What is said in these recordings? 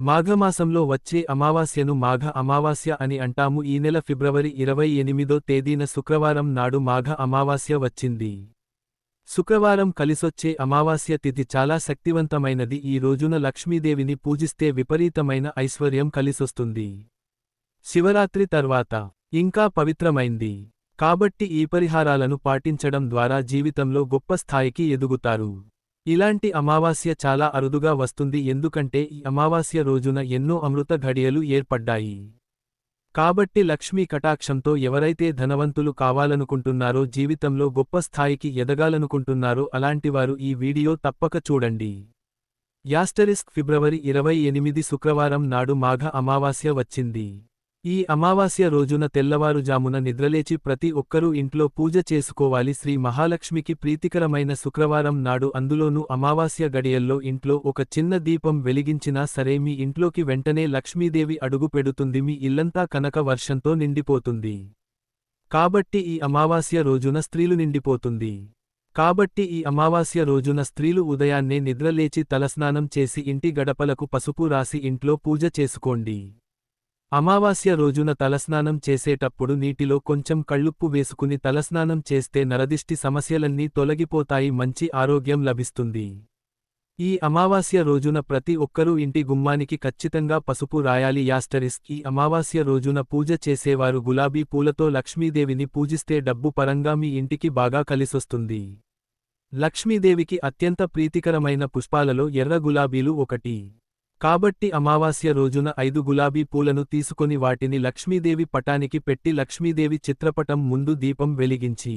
మాఘమాసంలో వచ్చే అమావాస్యను మాఘ అమావాస్య అని అంటాము. ఈ నెల ఫిబ్రవరి ఇరవై ఎనిమిదో తేదీన శుక్రవారం నాడు మాఘ అమావాస్య వచ్చింది. శుక్రవారం కలిసొచ్చే అమావాస్య తిథి చాలా శక్తివంతమైనది. ఈ రోజున లక్ష్మీదేవిని పూజిస్తే విపరీతమైన ఐశ్వర్యం కలిసొస్తుంది. శివరాత్రి తర్వాత ఇంకా పవిత్రమైంది. కాబట్టి ఈ పరిహారాలను పాటించడం ద్వారా జీవితంలో గొప్ప స్థాయికి ఎదుగుతారు. ఇలాంటి అమావాస్య చాలా అరుదుగా వస్తుంది ఎందుకంటే ఈ అమావాస్య రోజున ఎన్నో అమృత ఘడియలు ఏర్పడ్డాయి. కాబట్టి లక్ష్మీ కటాక్షంతో ఎవరైతే ధనవంతులు కావాలనుకుంటున్నారో జీవితంలో గొప్ప స్థాయికి ఎదగాలనుకుంటున్నారో అలాంటివారు ఈ వీడియో తప్పక చూడండి. యాస్టరిస్క్ ఫిబ్రవరి ఇరవై ఎనిమిది శుక్రవారం నాడు మాఘ అమావాస్య వచ్చింది. ఈ అమావాస్య రోజున తెల్లవారుజామున నిద్రలేచి ప్రతి ఒక్కరూ ఇంట్లో పూజ చేసుకోవాలి. శ్రీ మహాలక్ష్మికి ప్రీతికరమైన శుక్రవారం నాడు అందులోనూ అమావాస్య గడియల్లో ఇంట్లో ఒక చిన్న దీపం వెలిగించినా సరే మీ ఇంట్లోకి వెంటనే లక్ష్మీదేవి అడుగు పెడుతుంది. మీ ఇల్లంతా కనక వర్షంతో నిండిపోతుంది. కాబట్టి ఈ అమావాస్య రోజున స్త్రీలు నిండిపోతుంది. కాబట్టి ఈ అమావాస్య రోజున స్త్రీలు ఉదయాన్నే నిద్రలేచి తలస్నానం చేసి ఇంటి గడపలకు పసుపు రాసి ఇంట్లో పూజ చేసుకోండి. అమావాస్య రోజున తలస్నానం చేసేటప్పుడు నీటిలో కొంచెం కళ్ళుప్పు వేసుకుని తలస్నానం చేస్తే నరదిష్టి సమస్యలన్నీ తొలగిపోతాయి మంచి ఆరోగ్యం లభిస్తుంది. ఈ అమావాస్య రోజున ప్రతి ఒక్కరూ ఇంటి గుమ్మానికి ఖచ్చితంగా పసుపు రాయాలి. యాస్టరిస్ ఈ అమావాస్య రోజున పూజ చేసేవారు గులాబీ పూలతో లక్ష్మీదేవిని పూజిస్తే డబ్బు పరంగా మీ ఇంటికి బాగా కలిసొస్తుంది. లక్ష్మీదేవికి అత్యంత ప్రీతికరమైన పుష్పాలలో ఎర్ర గులాబీలు ఒకటి. కాబట్టి అమావాస్య రోజున ఐదు గులాబీ పూలను తీసుకొని వాటిని లక్ష్మీదేవి పటానికి పెట్టి లక్ష్మీదేవి చిత్రపటం ముందు దీపం వెలిగించి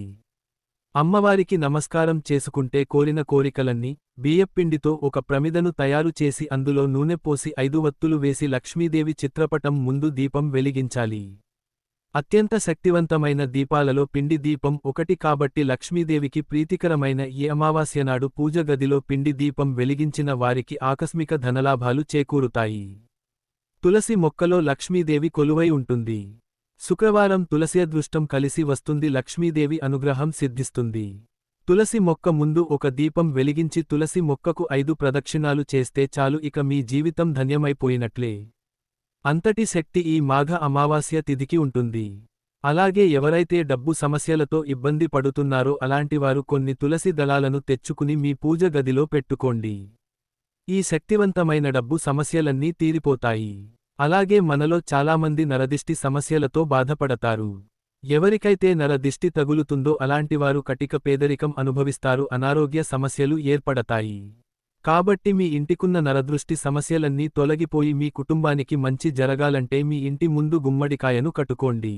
అమ్మవారికి నమస్కారం చేసుకుంటే కోరిన కోరికలన్నీ బియ్యప్పిండితో ఒక ప్రమిదను తయారు చేసి అందులో నూనె పోసి ఐదు వత్తులు వేసి లక్ష్మీదేవి చిత్రపటం ముందు దీపం వెలిగించాలి. అత్యంత శక్తివంతమైన దీపాలలో పిండి దీపం ఒకటి కాబట్టి లక్ష్మీదేవికి ప్రీతికరమైన ఈ అమావాస్యనాడు పూజ గదిలో పిండి దీపం వెలిగించిన వారికి ఆకస్మిక ధనలాభాలు చేకూరుతాయి. తులసి మొక్కలో లక్ష్మీదేవి కొలువై ఉంటుంది. శుక్రవారం తులసి అదృష్టం కలిసి వస్తుంది లక్ష్మీదేవి అనుగ్రహం సిద్ధిస్తుంది. తులసి మొక్క ముందు ఒక దీపం వెలిగించి తులసి మొక్కకు ఐదు ప్రదక్షిణాలు చేస్తే చాలు ఇక మీ జీవితం ధన్యమైపోయినట్లే. అంతటి శక్తి ఈ మాఘ అమావాస్య తిథికి ఉంటుంది. అలాగే ఎవరైతే డబ్బు సమస్యలతో ఇబ్బంది పడుతున్నారో అలాంటివారు కొన్ని తులసి దళాలను తెచ్చుకుని మీ పూజ గదిలో పెట్టుకోండి. ఈ శక్తివంతమైన డబ్బు సమస్యలన్నీ తీరిపోతాయి. అలాగే మనలో చాలామంది నరదిష్టి సమస్యలతో బాధపడతారు. ఎవరికైతే నరదిష్టి తగులుతుందో అలాంటివారు కటిక పేదరికం అనుభవిస్తారు అనారోగ్య సమస్యలు ఏర్పడతాయి. కాబట్టి మీ ఇంటికున్న నరదృష్టి సమస్యలన్నీ తొలగిపోయి మీ కుటుంబానికి మంచి జరగాలంటే మీ ఇంటి ముందు గుమ్మడికాయను కట్టుకోండి.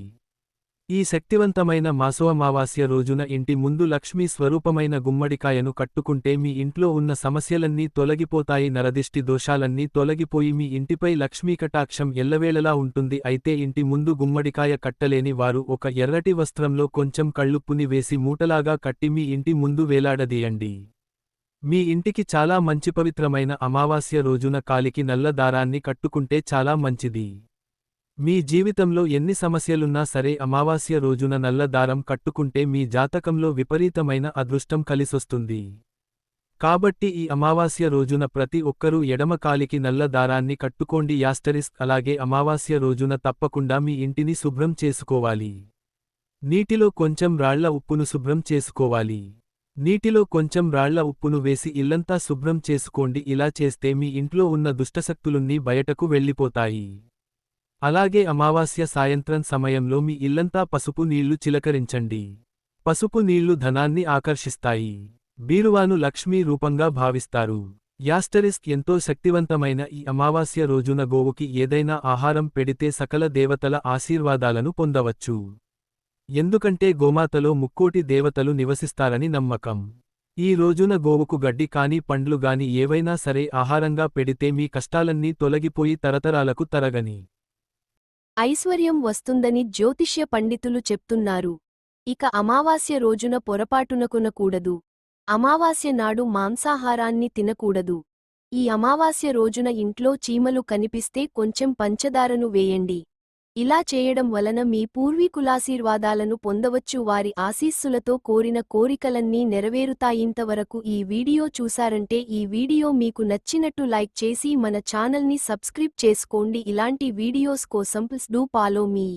ఈ శక్తివంతమైన మాసోమావాస్య రోజున ఇంటి ముందు లక్ష్మీ స్వరూపమైన గుమ్మడికాయను కట్టుకుంటే మీ ఇంట్లో ఉన్న సమస్యలన్నీ తొలగిపోతాయి నరదిష్టి దోషాలన్నీ తొలగిపోయి మీ ఇంటిపై లక్ష్మీ కటాక్షం ఎల్లవేళలా ఉంటుంది. అయితే ఇంటి ముందు గుమ్మడికాయ కట్టలేని వారు ఒక ఎర్రటి వస్త్రంలో కొంచెం కళ్ళుప్పుని వేసి మూటలాగా కట్టి మీ ఇంటి ముందు వేలాడదీయండి. మీ ఇంటికి చాలా మంచి పవిత్రమైన అమావాస్య రోజున కాలికి నల్ల దారాన్ని కట్టుకుంటే చాలా మంచిది. మీ జీవితంలో ఎన్ని సమస్యలున్నా సరే అమావాస్య రోజున నల్ల దారం కట్టుకుంటే మీ జాతకంలో విపరీతమైన అదృష్టం కలిసొస్తుంది. కాబట్టి ఈ అమావాస్య రోజున ప్రతి ఒక్కరూ ఎడమ కాలికి నల్ల దారాన్ని కట్టుకోండి. యాస్టరిస్క్ అలాగే అమావాస్య రోజున తప్పకుండా మీ ఇంటిని శుభ్రం చేసుకోవాలి. నీటిలో కొంచెం రాళ్ళ ఉప్పును శుభ్రం చేసుకోవాలి. నీటిలో కొంచెం రాళ్ళ ఉప్పును వేసి ఇల్లంతా శుభ్రం చేసుకోండి. ఇలా చేస్తే మీ ఇంట్లో ఉన్న దుష్టశక్తులున్నీ బయటకు వెళ్ళిపోతాయి. అలాగే అమావాస్య సాయంత్రం సమయంలో మీ ఇల్లంతా పసుపు నీళ్ళు చిలకరించండి. పసుపు నీళ్ళు ధనాన్ని ఆకర్షిస్తాయి. బీరువాను లక్ష్మీ రూపంగా భావిస్తారు. యాస్టరిస్క్ ఎంతో శక్తివంతమైన ఈ అమావాస్య రోజున గోవుకి ఏదైనా ఆహారం పెడితే సకల దేవతల ఆశీర్వాదాలను పొందవచ్చు. ఎందుకంటే గోమాతలో ముక్కోటి దేవతలు నివసిస్తారని నమ్మకం. ఈ రోజున గోవుకు గడ్డి కాని పండ్లు గాని ఏవైనా సరే ఆహారంగా పెడితే మీ కష్టాలన్నీ తొలగిపోయి తరతరాలకు తరగని. ఐశ్వర్యం వస్తుందని జ్యోతిష్య పండితులు చెప్తున్నారు. ఇక అమావాస్య రోజున పొరపాటునకునకూడదు. అమావాస్య నాడు మాంసాహారాన్ని తినకూడదు. ఈ అమావాస్య రోజున ఇంట్లో చీమలు కనిపిస్తే కొంచెం పంచదారను వేయండి. ఇలా చేయడం వలన మీ పూర్వీకులాశీర్వాదాలను పొందవచ్చు. వారి ఆశీస్సులతో కోరిన కోరికలన్నీ నెరవేరుతాయింతవరకు ఈ వీడియో చూసారంటే ఈ వీడియో మీకు నచ్చినట్టు లైక్ చేసి మన ఛానల్ని సబ్స్క్రైబ్ చేసుకోండి. ఇలాంటి వీడియోస్ కోసం ప్లీజ్ డూ ఫాలో మీ.